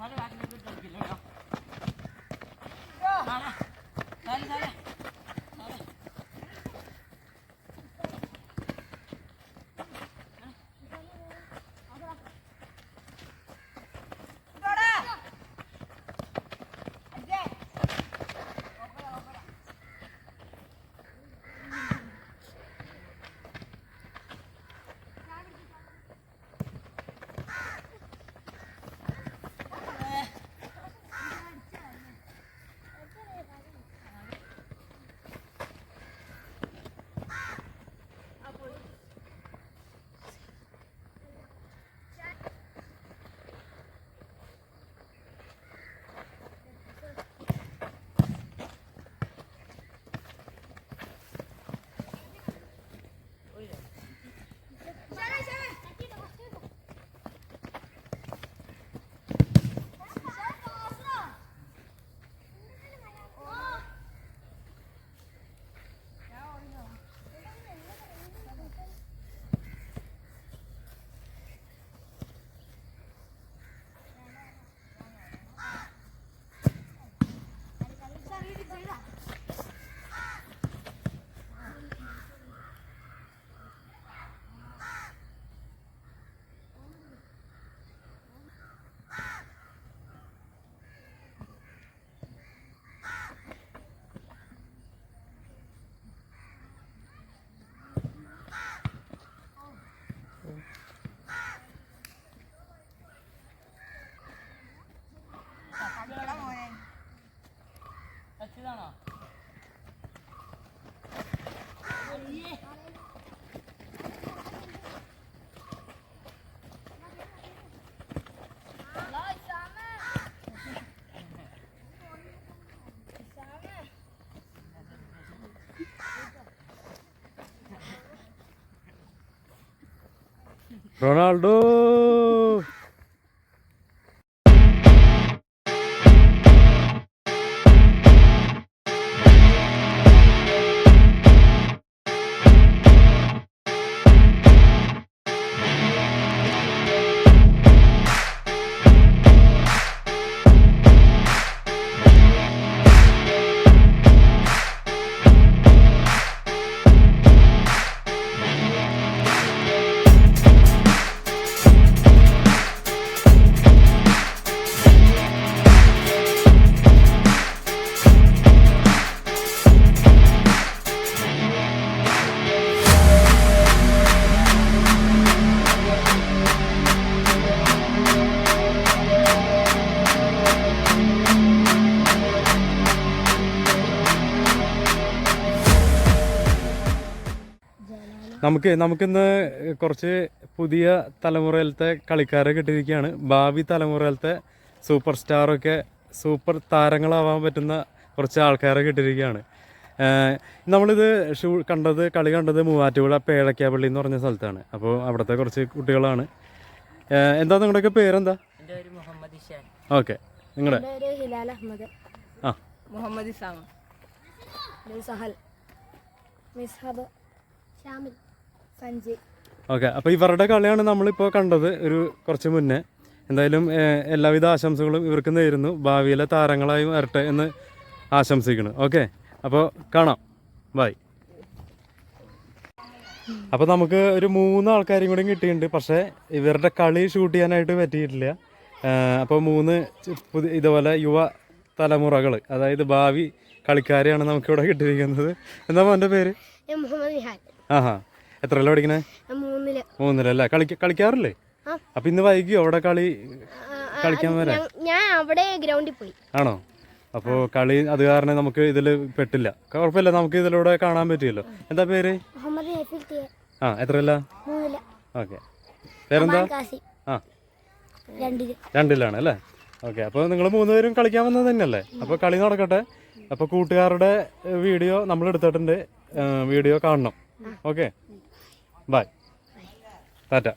ચાલે ચાલે. Ronaldo. നമുക്ക് നമുക്കിന്ന് കുറച്ച് പുതിയ തലമുറയിലത്തെ കളിക്കാരെ കിട്ടിയിരിക്കുകയാണ്. ഭാവി തലമുറയിലത്തെ സൂപ്പർ സ്റ്റാറൊക്കെ സൂപ്പർ താരങ്ങളാവാൻ പറ്റുന്ന കുറച്ച് ആൾക്കാരെ കിട്ടിയിരിക്കുകയാണ്. നമ്മളിത് ഷൂ കണ്ടത് കളി കണ്ടത് മൂവാറ്റുപുഴ പേഴക്കാപ്പള്ളി എന്ന് പറഞ്ഞ സ്ഥലത്താണ്. അപ്പോൾ അവിടുത്തെ കുറച്ച് കുട്ടികളാണ്. എന്താ നിങ്ങളുടെയൊക്കെ പേരെന്താ? ഓക്കെ നിങ്ങളുടെ? എന്റെ ഹിലാൽ അഹമ്മദ്. ആ. മുഹമ്മദ് ഇസാമ. സഹൽ. മിസ്ഹബ്. സഞ്ജയ് ഓക്കെ അപ്പോൾ ഇവരുടെ കളിയാണ് നമ്മളിപ്പോൾ കണ്ടത് ഒരു കുറച്ച് മുന്നേ. എന്തായാലും എല്ലാവിധ ആശംസകളും ഇവർക്ക് നേരുന്നു. ഭാവിയിലെ താരങ്ങളായി വരട്ടെ എന്ന് ആശംസിക്കുന്നു. ഓക്കെ അപ്പോൾ കാണാം. ബൈ. അപ്പോൾ നമുക്ക് ഒരു മൂന്ന് ആൾക്കാരും കൂടി കിട്ടിയിട്ടുണ്ട്. പക്ഷേ ഇവരുടെ കളി ഷൂട്ട് ചെയ്യാനായിട്ട് പറ്റിയിട്ടില്ല. അപ്പോൾ മൂന്ന് പുതിയ ഇതുപോലെ യുവ തലമുറകൾ അതായത് ഭാവി കളിക്കാരെയാണ് നമുക്കിവിടെ കിട്ടിയിരിക്കുന്നത്. എന്താ മോന്റെ പേര്? ആഹാ. എത്രയല്ല പഠിക്കണേ? മൂന്നര അല്ലേ കളിക്ക കളിക്കാറില്ലേ. അപ്പൊ ഇന്ന് വൈകിയോ? അവിടെ കളി കളിക്കാൻ വരാ ഞാൻ- അവിടെ ഗ്രൗണ്ടിൽ പോയി. ആണോ? അപ്പോ കളി അത് കാരണം നമുക്ക് ഇതിൽ പെട്ടില്ല. കുഴപ്പമില്ല നമുക്ക് ഇതിലൂടെ കാണാൻ പറ്റിയല്ലോ. എന്താ പേര്? ആ എത്രയല്ല? മൂന്നിൽ. ഓക്കെ. പേരെന്താ? ആ. രണ്ടിൽ. രണ്ടിലാണ് അല്ലേ? ഓക്കെ അപ്പോൾ നിങ്ങൾ മൂന്നുപേരും കളിക്കാൻ വന്നത് തന്നെയല്ലേ? അപ്പോൾ കളി നടക്കട്ടെ. അപ്പോൾ കൂട്ടുകാരുടെ വീഡിയോ നമ്മൾ എടുത്തിട്ടുണ്ട് വീഡിയോ കാണണം. ഓക്കെ. ബൈ. ടാറ്റ.